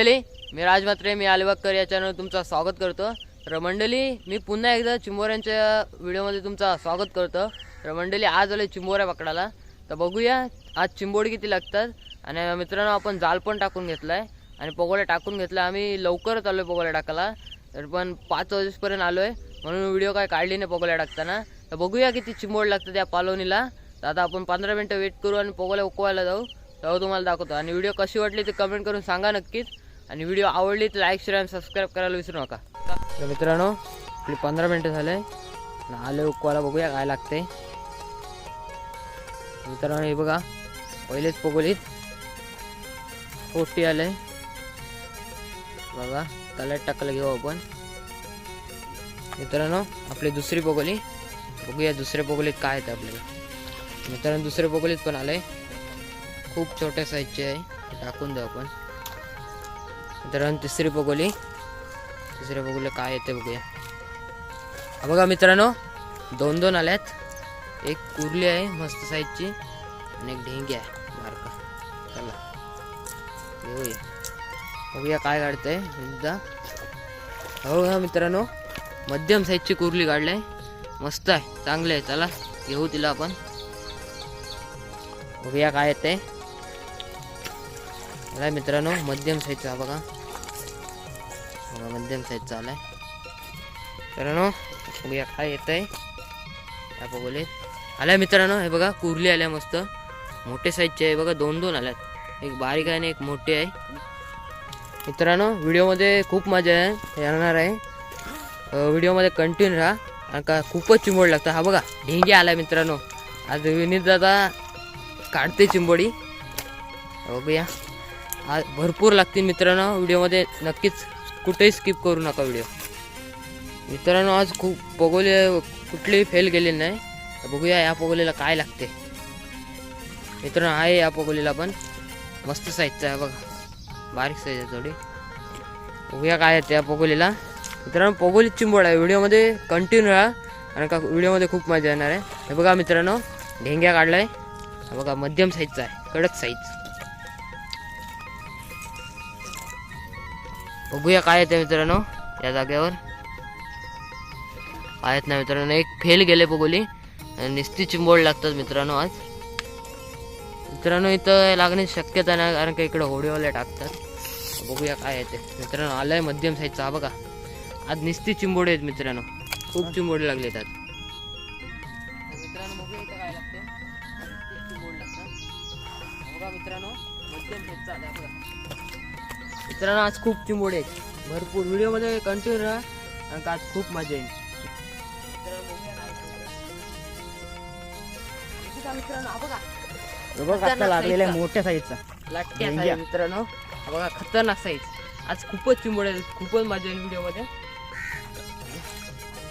मंडळी मी राजमात्रे मी अलिबागकर या चॅनल तुमचं स्वागत करतो. तर मंडळी मी पुन्हा एकदा चिंबोऱ्यांच्या व्हिडिओमध्ये तुमचं स्वागत करतो. तर मंडळी आज आले चिंबोऱ्या पकडायला. तर बघूया आज चिंबोड किती लागतात. आणि मित्रांनो आपण जाल पण टाकून घेतला आहे आणि पगोल्या टाकून घेतला आम्ही लवकरच आलो आहे पगोल्या टाकायला. तर पण पाच वाजेपर्यंत आलो आहे म्हणून व्हिडिओ काय काढली नाही पगोल्या टाकताना. तर बघूया किती चिंबोड लागतात त्या पालवणीला. तर आता आपण पंधरा मिनटं वेट करू आणि पगोल्या उकवायला जाऊ. तेव्हा हो, तुम्हाला दाखवतो. आणि व्हिडिओ कशी वाटली ते कमेंट करून सांगा नक्कीच. आणि व्हिडिओ आवडली तर लाईक शेअर आणि सबस्क्राईब करायला विसरू नका. तर मित्रांनो आपली पंधरा मिनटं झाले. आले उकवायला बघूया काय लागते. मित्रांनो हे बघा पहिलेच पोगोलीत पोट्टी आले. बघा कलर टाकलं घेऊ आपण. मित्रांनो आपली दुसरी पोगोली. बघूया दुसऱ्या पोगोलीत काय येतं आपल्याला. मित्रांनो दुसऱ्या पोगोलीत पण आलंय. खूप छोट्या साईजचे आहे. टाकून देऊ आपण. मित्रांनो तिसरी बगोली तिसऱ्या बगोली काय येते बघूया. बघा मित्रांनो दोन दोन आल्यात. एक कुर्ली आहे मस्त साईजची आणि एक ढेंगी आहे बारका चला. घेऊया बघूया काय काढतंय एकदा. हो हा मित्रांनो मध्यम साईजची कुर्ली काढली आहे. मस्त आहे चांगली आहे. चला घेऊ तिला आपण. बघूया काय येते मला मित्रांनो मध्यम साईजचा हा बघा. बघा मध्यम साईजचा आलाय. मित्रांनो बघूया काय येत आहे या बघोलीत आलाय मित्रांनो हे बघा कुर्ली आल्या मस्त. मोठे साईजचे आहे बघा दोन दोन आल्यात. एक बारीक आहे आणि एक मोठे आहे. मित्रांनो व्हिडिओमध्ये खूप मजा आहे येणार आहे. व्हिडिओमध्ये कंटिन्यू राहा. कारण का खूपच चिंबोड लागतं हा बघा ढेंगे आलाय मित्रांनो. आज विनीत दादा काढते चिंबोडी बघूया. आज भरपूर लागतील मित्रांनो. व्हिडिओमध्ये नक्कीच कुठेही स्किप करू नका व्हिडिओ. मित्रांनो आज खूप पगोले कुठलीही फेल गेले नाही. बघूया या पगोलीला काय लागते. मित्रांनो आहे या पगोलीला पण. मस्त साईजचा आहे बघा. बारीक साईज आहे थोडी. बघूया काय येते या पगोलीला. मित्रांनो पगोली चिंबोड आहे. व्हिडिओमध्ये कंटिन्यू राहा. कारण का व्हिडिओमध्ये खूप मजा येणार आहे. हे बघा मित्रांनो ढेंग्या काढलाय. आहे बघा मध्यम साईजचा आहे. कडक साईज बघूया काय येते मित्रांनो या जागेवर. आहेत ना मित्रांनो एक फेल गेले बघोली निस्ती चिंबोड लागतात मित्रांनो आज. मित्रांनो इथं लागण्याची शक्यता नाही कारण का इकडे होडीवाले टाकतात. बघूया काय येते. मित्रांनो आलाय मध्यम साईजचा हा बघा. आज निस्ती चिंबोडे आहेत मित्रांनो. खूप चिंबोडे लागले आहेत मित्रांनो बघूया इथं काय चिंबोड लागतात. बघा मित्रांनो मध्यम साईजचा आलाय बघा. मित्रांनो आज खूप चिंबोडे आहेत. भरपूर व्हिडिओमध्ये कंटिन्यू राहा का आज खूप मजा येईल. बघा लागलेला आहे मोठ्या साईजचा. साईज मित्रांनो. बघा खतरनाक साईज आज खूपच चिंबोडे आहेत खूपच मजा येईल व्हिडिओमध्ये.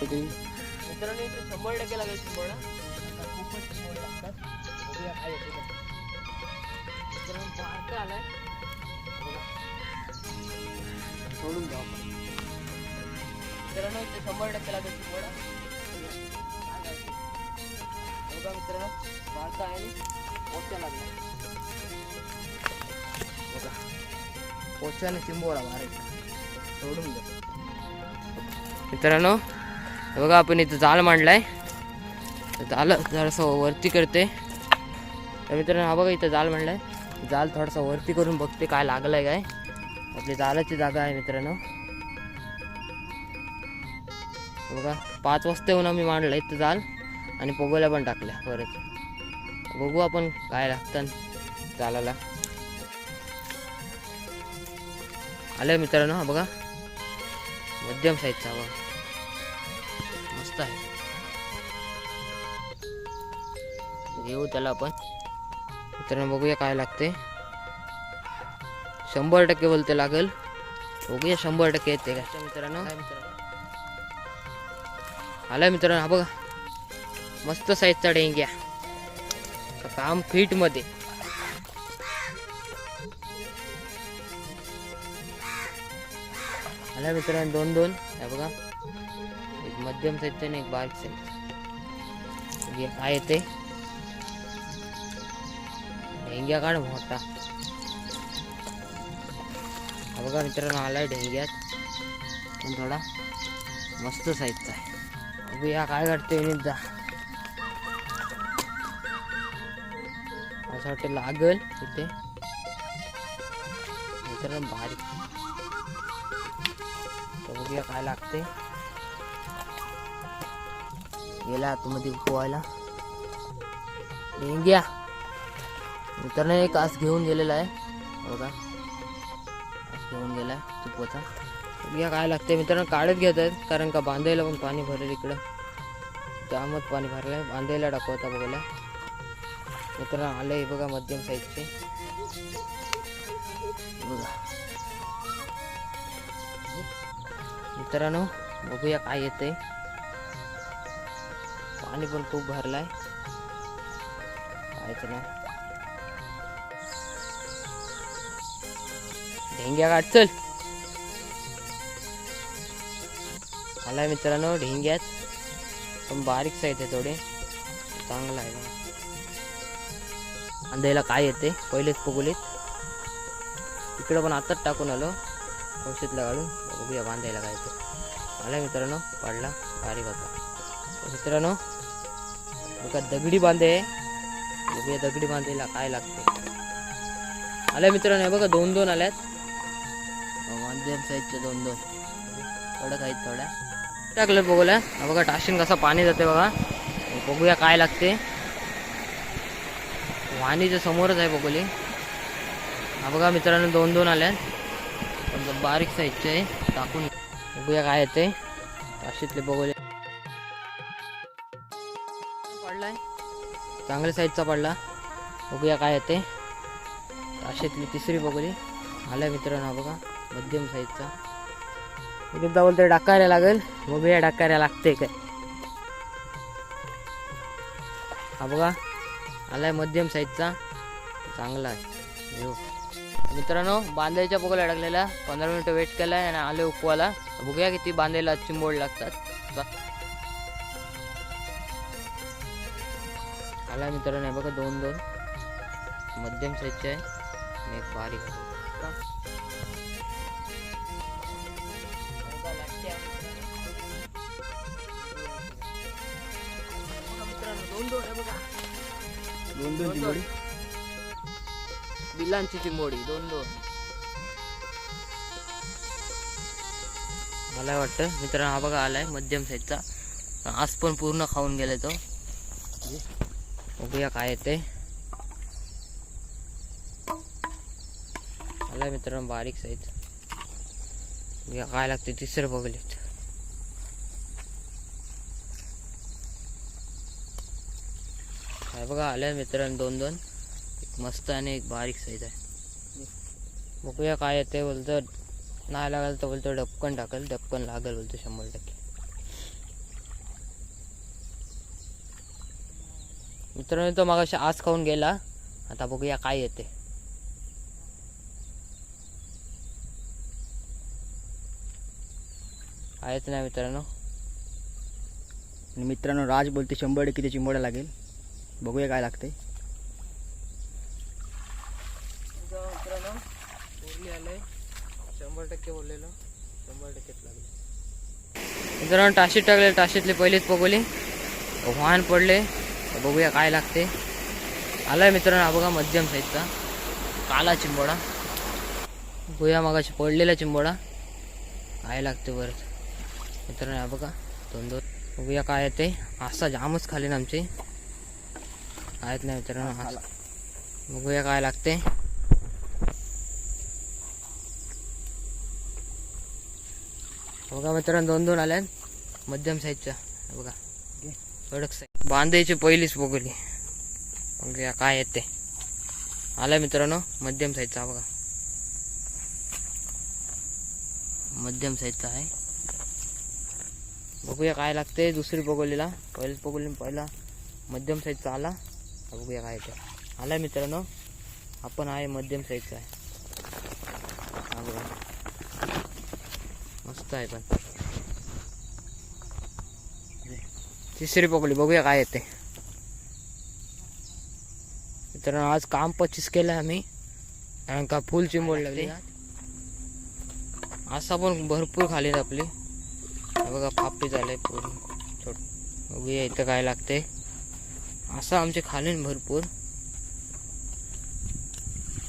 मित्रांनो इथे शंभर टक्के लागेल चिंबोडा खूपच चिंबोडे लागतात. बघूया काय येते ते. मित्रांनो बारका आलाय. सोडून द्या आपण मित्रांनो इथे शंभर टक्के लागेल करायचं? बघा मित्रांनो आहे. लागला बघा. पोच्याने चिंबोळा मारायचा सोडून द्या मित्रांनो बघा आपण इथं जाळ मांडलाय. जाळ जरासं वरती करते. तर मित्रांनो हा बघा इथं जाळ मांडलाय. जाळ थोडासा वरती करून बघते काय लागलंय काय. आपली जाळाची जागा आहे मित्रांनो. बघा पाच वाजता येऊन आम्ही मांडलं इथं जाल आणि पोगोल्या पण टाकल्या परत. बघू आपण काय लागतं जालाला. आलं मित्रांनो हा बघा. मध्यम साईजचा बघा. मस्त आहे. घेऊ त्याला आपण. मित्रांनो बघूया काय लागते शंभर टक्के बोलते लागल. बघूया शंभर टक्के येते का? मित्रांनो. आलाय मित्रांनो. हा बघा. मस्त साईजचा डेंग्या. काम फिटमध्ये. आला मित्रांनो दोन दोन. हे बघा. एक मध्यम साईजचं आणि एक बारीक साईज काय येते? ढेंग्या काढ मोठा. बघा मित्रांनो आलाय ढेंग्यात पण थोडा मस्त साईजचा आहे बघूया काय करते जा. असं वाटतं लागल इथे. मित्रांनो बारीक. तर बघूया काय लागते गेला आतमध्ये पोहायला डेंग्या मित्रांनो एक आस घेऊन गेलेला आहे. बघा. घेऊन गेलाय तुपाचा. बघा काय लागते मित्रांनो? काढत घेत आहेत कारण का बांधायला पण पाणी भरेल इकडं. जामच पाणी भरलं आहे बांधायला टाकवता बघायला. मित्रांनो आलंय बघा मध्यम साईजचे बघा. मित्रांनो बघूया काय येते पाणी पण खूप भरलाय. कायच नाही. ढेंग्या काढ चल मला मित्रांनो ढेंग्यात पण बारीक साईज आहे थोडे. चांगला आहे बघा. अंधायला काय येते? पहिलेच पगुलीत इकडं पण आताच टाकून आलो. औषधला काढून बघूया बांधायला काय येते. आला मित्रांनो पाडला बारीक होता. मित्रांनो बघा दगडी बांधे बघूया दगडी बांधायला काय लागते. आल्या मित्रांनो हे बघा दोन दोन आल्यात. अहो, साईजचे दोन दोन. कडक आहेत थोड्या. टाकलं बघूया हा बघा टाशीन कसं पाणी जाते बघा. बघूया काय लागते. वाणीच्या समोरच आहे बघोली. हा बघा मित्रांनो दोन दोन आल्यात. पण बारीक साईजचे आहे टाकून बघूया काय येते. टाशीतले बघोले. पडलाय. चांगल्या साईजचा पडला. बघूया काय येते. टाशीतली तिसरी बघोली. आल्या मित्रांनो बघा. मध्यम साईजचा एकदा बोलतोय डाकायला लागेल. मग या डाकायला लागते काय? हा बघा आलाय मध्यम साईजचा चांगला आहे. मित्रांनो बांधायच्या पोकला अडकलेला. पंधरा मिनिटं वेट केलाय आणि आले उपवाला. बघूया किती बांधायला चिंबोड लागतात. आला आलाय मित्रांनो हे बघा दोन दोन मध्यम साईजचे आहे. आणि एक बारीक. दोन दोन आहे बघा. दोन दोन चिंबोडी बिलांची चिंबोडी दोन दोन मला वाटतं मित्रांनो हा बघा आलाय मध्यम साईजचा आज पण पूर्ण खाऊन गेलाय तो. बघूया काय येते आलाय मित्रांनो बारीक साईज बघूया काय लागते तिसरं बघलेत हे बघा आल्या मित्रांनो दोन दोन. एक मस्त आणि एक बारीक साईज आहे. बघूया काय येते बोलतो. नाही लागल तर बोलतो डपकन टाकेल. डपकन लागेल बोलतो शंभर टक्के. मित्रांनो तो मागाशी आज खाऊन गेला. आता बघूया काय येते कायच नाही मित्रांनो? मित्रांनो राज बोलते शंभर टक्के त्याची चिंबोड्या लागेल. बघूया काय लागते. मित्रांनो शंभर टक्के बोललेलो. शंभर टक्केच लागले. मित्रांनो टाशीत टाकले टाशीतले पहिलेच बघवले वाहन पडले. बघूया काय लागते. आलाय मित्रांनो हा बघा मध्यम साईजचा काला चिंबोडा. बघूया मगाशी पडलेला चिंबोडा. काय लागते बरं. मित्रांनो हा बघा दोन दोन बघूया काय येते असा जामच खाली ना आमचे. आहेत नाही मित्रांनो हा- बघूया काय लागते. बघा मित्रांनो दोन दोन आल्यात. मध्यम साईजच्या बघा. कडक साईज बांधायची पहिलीच बघली बघूया काय येते आलाय मित्रांनो मध्यम साईजचा बघा. मध्यम साईजचा आहे. बघूया काय लागते दुसरी बघवलीला पहिलेच बघवली पहिला मध्यम साईजचा आला. बघूया काय येते आलाय मित्रांनो आपण आहे मध्यम साईजचा आहे. हा बघा. मस्त आहे पण. तिसरी पकडली बघूया काय येते. मित्रांनो आज काम पच्चीस केलं आम्ही. कारण का फुल चिंबोड लागली. असा पण भरपूर खाली आपली बघा पापी झाले पूर्ण. छोट. बघूया इथं काय लागते. असं आमचे खालीन भरपूर.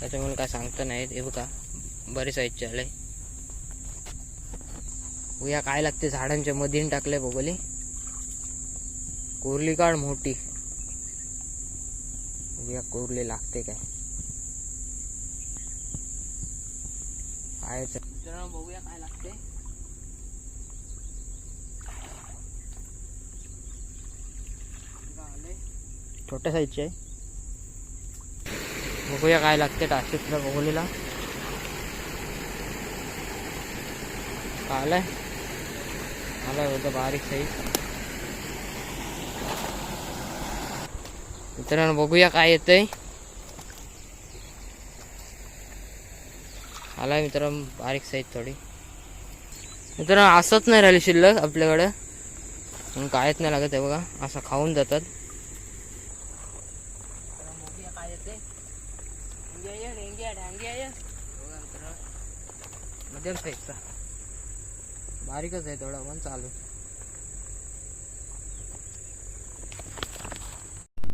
त्याच्यामुळे काय सांगता नाहीत हे बघा बरे साईजचे आले. उया काय लागते झाडांच्या मधीन टाकले बघोली कोरली काढ मोठी. उया कोरली लागते काय? काय बघूया काय लागते. छोट्या साईजची आहे. बघूया काय लागते टाकीतला बघोलीला. आलाय. आलाय होतं बारीक साईज मित्रांनो बघूया काय येतंय. आलाय मित्रांनो बारीक साईज थोडी. मित्रांनो असंच नाही राहिली शिल्लक आपल्याकडं. पण कायच नाही लागत आहे बघा. असं खाऊन जातात बघूया काय येते मध्यम साईजचा बारीकच आहे थोडा पण चालू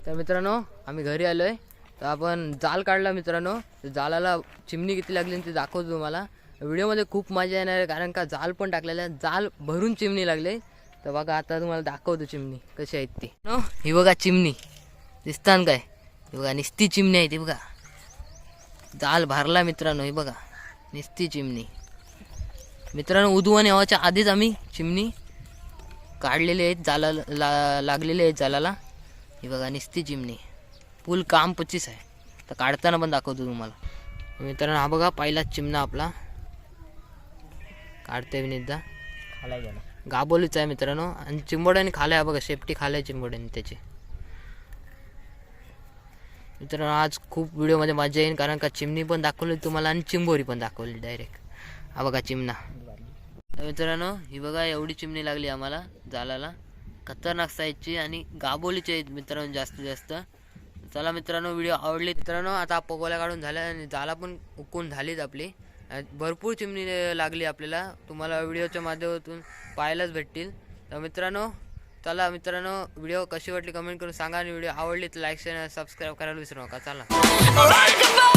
तर मित्रांनो आम्ही घरी आलोय. तर आपण जाल काढला मित्रांनो. जालाला चिमणी किती लागली ते दाखवतो तुम्हाला. व्हिडिओमध्ये खूप मजा येणार आहे कारण का जाल पण टाकलेलं आहे. जाल भरून चिमणी लागले. तर बघा आता तुम्हाला दाखवतो चिमणी कशी आहेत ती. नो ही बघा चिमणी. दिसतान काय? ही बघा निस्ती चिमणी आहे ती बघा. जाल भरला मित्रांनो हे बघा. निस्ती चिमणी. मित्रांनो उदवान यावाच्या आधीच आम्ही चिमणी काढलेले आहेत जाला ला लागलेले आहेत जालाला. ही बघा निस्ती चिमणी. फुल काम पच्चीस आहे. तर काढताना पण दाखवतो तुम्हाला. मित्रांनो हा बघा पहिलाच चिमणा आपला. काढते विनितदा खालाय गेला. गाबोलीच आहे मित्रांनो. आणि चिंबोड्याने खाल्या बघा शेपटी खाल्या चिंबोड्याने त्याची. मित्रांनो आज खूप व्हिडिओमध्ये मजा येईल कारण का चिमणी पण दाखवली तुम्हाला आणि चिंबोरी पण दाखवली डायरेक्ट हा बघा चिमणा. तर मित्रांनो ही बघा एवढी चिमणी लागली आम्हाला जालाला. खतरनाक साईजची आणि गाबोलीची आहेत मित्रांनो जास्तीत जास्त. चला मित्रांनो व्हिडिओ आवडली मित्रांनो आता पगोल्या काढून झाल्या आणि जाला पण उकून झालीच आपली. भरपूर चिमणी लागली आपल्याला. तुम्हाला व्हिडिओच्या माध्यमातून पाहायलाच भेटतील. तर मित्रांनो चला मित्रांनो व्हिडिओ कशी वाटली कमेंट करून सांगा आणि व्हिडिओ आवडली तर लाईक शेअर सबस्क्राईब करायला विसरू नका. चला.